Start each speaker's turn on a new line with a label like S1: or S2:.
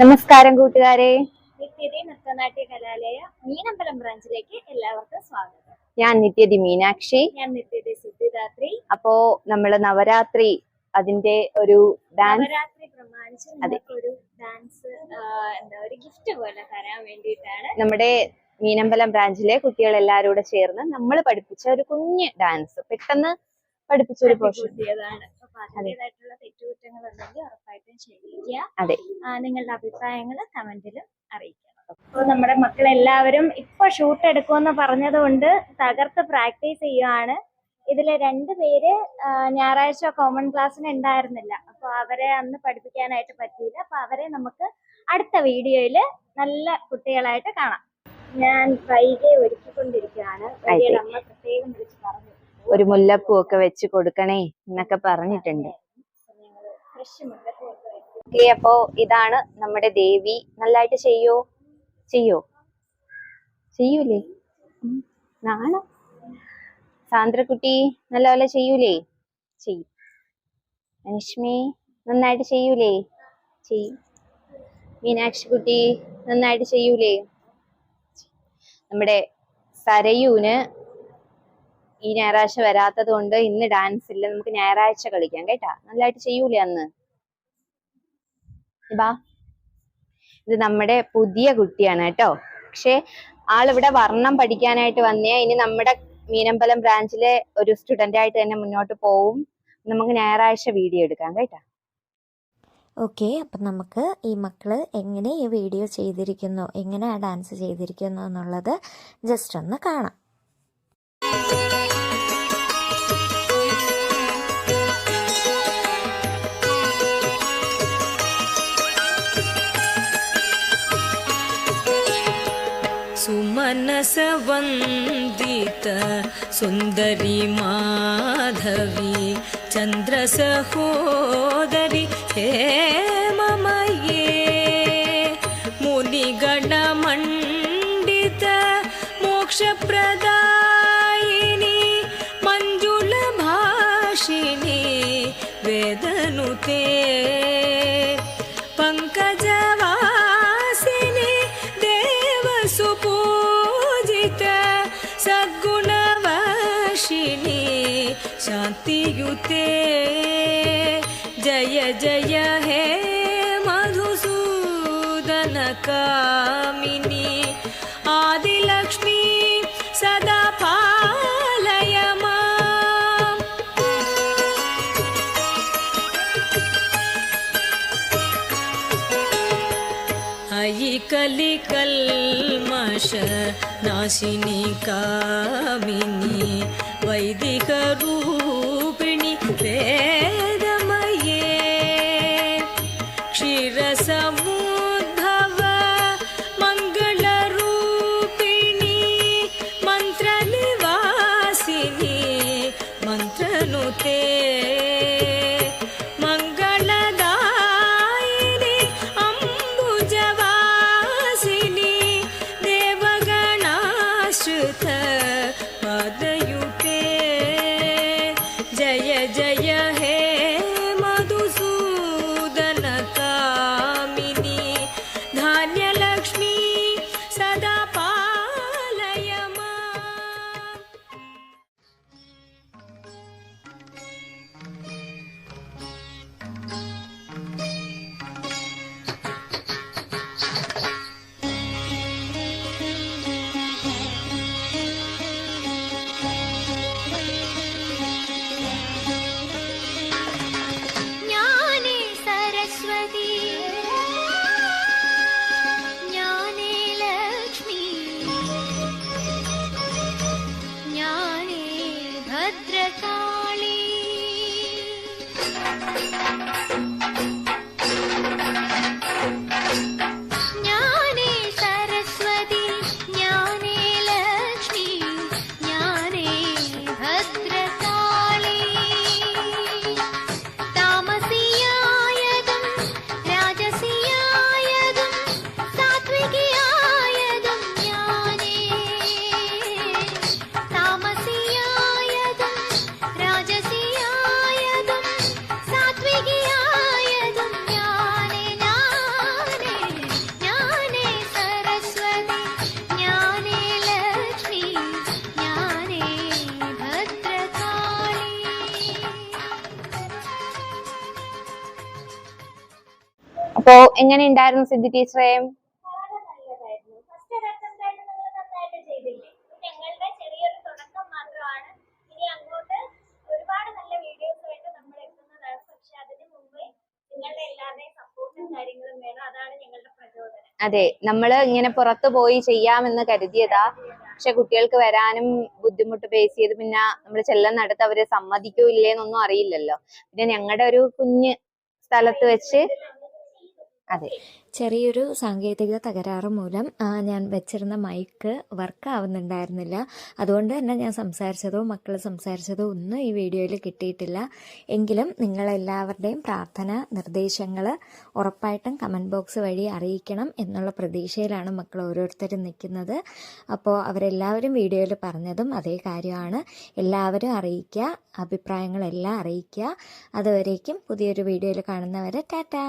S1: നമസ്കാരം കൂട്ടുകാരെ.
S2: നിത്യതി നൃത്തനാട്യ കലാലയ മീനമ്പലം ബ്രാഞ്ചിലേക്ക് എല്ലാവർക്കും സ്വാഗതം.
S1: ഞാൻ നിത്യതി മീനാക്ഷി.
S2: ഞാൻ നിത്യതി സിദ്ധിദാത്രി.
S1: അപ്പോ നമ്മൾ നവരാത്രി അതിന്റെ ഒരു ഡാൻസ്
S2: നവരാത്രി പ്രമാണിച്ച് നമുക്കൊരു ഡാൻസ് എന്താ ഒരു ഗിഫ്റ്റ് പോലെ തരാൻ വേണ്ടിയിട്ടാണ്.
S1: നമ്മുടെ മീനമ്പലം ബ്രാഞ്ചിലെ കുട്ടികൾ എല്ലാവരും കൂടെ ചേർന്ന് നമ്മൾ പഠിപ്പിച്ച ഒരു കുഞ്ഞ് ഡാൻസ് പെട്ടെന്ന് പഠിപ്പിച്ച ഒരു പോഷൻ
S2: കൂട്ടിയതാണ്. അപ്പൊ അതിന്റെതായിട്ടുള്ള തെറ്റുകുറ്റങ്ങൾ ഉണ്ടെങ്കിൽ ഉറപ്പായിട്ടും ക്ഷമിക്കുക. നിങ്ങളുടെ അഭിപ്രായങ്ങൾ കമന്റിലും അറിയിക്കണം. അപ്പോൾ നമ്മുടെ മക്കളെല്ലാവരും ഇപ്പൊ ഷൂട്ട് എടുക്കുമെന്ന് പറഞ്ഞതുകൊണ്ട് തകർത്ത് പ്രാക്ടീസ് ചെയ്യുവാണ്. ഇതിലെ രണ്ട് പേര് ഞായറാഴ്ച കോമൺ ക്ലാസ്സിന് ഉണ്ടായിരുന്നില്ല. അപ്പൊ അവരെ അന്ന് പഠിപ്പിക്കാനായിട്ട് പറ്റിയില്ല. അപ്പൊ അവരെ നമുക്ക് അടുത്ത വീഡിയോയിൽ നല്ല കുട്ടികളായിട്ട് കാണാം. ഞാൻ വൈകെ ഒരുക്കിക്കൊണ്ടിരിക്കുകയാണ്. വൈകിയുടെ അമ്മ പ്രത്യേകം വിളിച്ച് പറഞ്ഞു
S1: ഒരു മുല്ലപ്പൂ ഒക്കെ വെച്ച് കൊടുക്കണേ എന്നൊക്കെ പറഞ്ഞിട്ടുണ്ട്. ഓക്കെ അപ്പോ ഇതാണ് നമ്മുടെ ദേവി. നല്ലായിട്ട് ചെയ്യോ? ചെയ്യോ? ചെയ്യൂലേ? നാണ നാണോ? സാന്ദ്രക്കുട്ടി നല്ലപോലെ ചെയ്യൂലേ? ചെയ്യും. അനുഷ്മി നന്നായിട്ട് ചെയ്യൂലേ? ചെയ്യും. മീനാക്ഷി കുട്ടി നന്നായിട്ട് ചെയ്യൂലേ? നമ്മുടെ സരയൂന് ഈ ഞായറാഴ്ച വരാത്തത് കൊണ്ട് ഇന്ന് ഡാൻസ് ഇല്ല. നമുക്ക് ഞായറാഴ്ച കളിക്കാം കേട്ടാ. നല്ലതായിട്ട് ചെയ്യൂലേ അന്ന്? ബാ ഇത് നമ്മുടെ പുതിയ കുട്ടിയാണ് കേട്ടോ. പക്ഷെ ആളിവിടെ വർണം പഠിക്കാനായിട്ട് വന്നേ. ഇനി നമ്മുടെ മീനമ്പലം ബ്രാഞ്ചിലെ ഒരു സ്റ്റുഡന്റ് ആയിട്ട് തന്നെ മുന്നോട്ട് പോവും. നമുക്ക് ഞായറാഴ്ച വീഡിയോ എടുക്കാം കേട്ടാ.
S3: ഓക്കെ അപ്പം നമുക്ക് ഈ മക്കൾ എങ്ങനെ ഈ വീഡിയോ ചെയ്തിരിക്കുന്നു? എങ്ങനെ ആ ഡാൻസ് ചെയ്തിരിക്കുന്നു എന്നുള്ളത് ജസ്റ്റ് ഒന്ന് കാണാം.
S4: सुमनसवन्दित सुन्दरी माधवी चन्द्रसहोदरि हे ममये। मुनिगणमण्डित मोक्षप्रदायिनि शान्तियुते जय जय हे मधुसूदनकामिनि आदिलक्ष्मी सदा पालय माम् अयि कलिकल्मष नाशिनी कामिनी वैदिकरूपिणि
S1: കാര്യങ്ങളും എങ്ങനെ ഉണ്ടായിരുന്നു സിദ്ധി ടീച്ചറെ അതെ നമ്മൾ ഇങ്ങനെ പുറത്തു പോയി ചെയ്യാമെന്ന് കരുതിയതാ. പക്ഷെ കുട്ടികൾക്ക് വരാനും ബുദ്ധിമുട്ട് ഫേസ് ചെയ്ത് പിന്നെ നമ്മൾ ചെല്ലുന്നിടത്ത് അവരെ സമ്മതിക്കോ ഇല്ലേന്നൊന്നും അറിയില്ലല്ലോ. പിന്നെ ഞങ്ങളുടെ ഒരു കുഞ്ഞ് സ്ഥലത്ത് വെച്ച് അതെ.
S3: ചെറിയൊരു സാങ്കേതിക തകരാറ് മൂലം ഞാൻ വെച്ചിരുന്ന മൈക്ക് വർക്ക് ആവുന്നുണ്ടായിരുന്നില്ല. അതുകൊണ്ട് തന്നെ ഞാൻ സംസാരിച്ചതോ മക്കൾ സംസാരിച്ചതോ ഒന്നും ഈ വീഡിയോയിൽ കിട്ടിയിട്ടില്ല. എങ്കിലും നിങ്ങളെല്ലാവരുടെയും പ്രാർത്ഥന നിർദ്ദേശങ്ങൾ ഉറപ്പായിട്ടും കമന്റ് ബോക്സ് വഴി അറിയിക്കണം എന്നുള്ള പ്രതീക്ഷയിലാണ് മക്കൾ ഓരോരുത്തരും നിൽക്കുന്നത്. അപ്പോൾ അവരെല്ലാവരും വീഡിയോയിൽ പറഞ്ഞതും അതേ കാര്യമാണ്. എല്ലാവരും അറിയിക്കുക അഭിപ്രായങ്ങളെല്ലാം അറിയിക്കുക. അതുവരേക്കും പുതിയൊരു വീഡിയോയിൽ കാണുന്നവരെ ടാറ്റാ!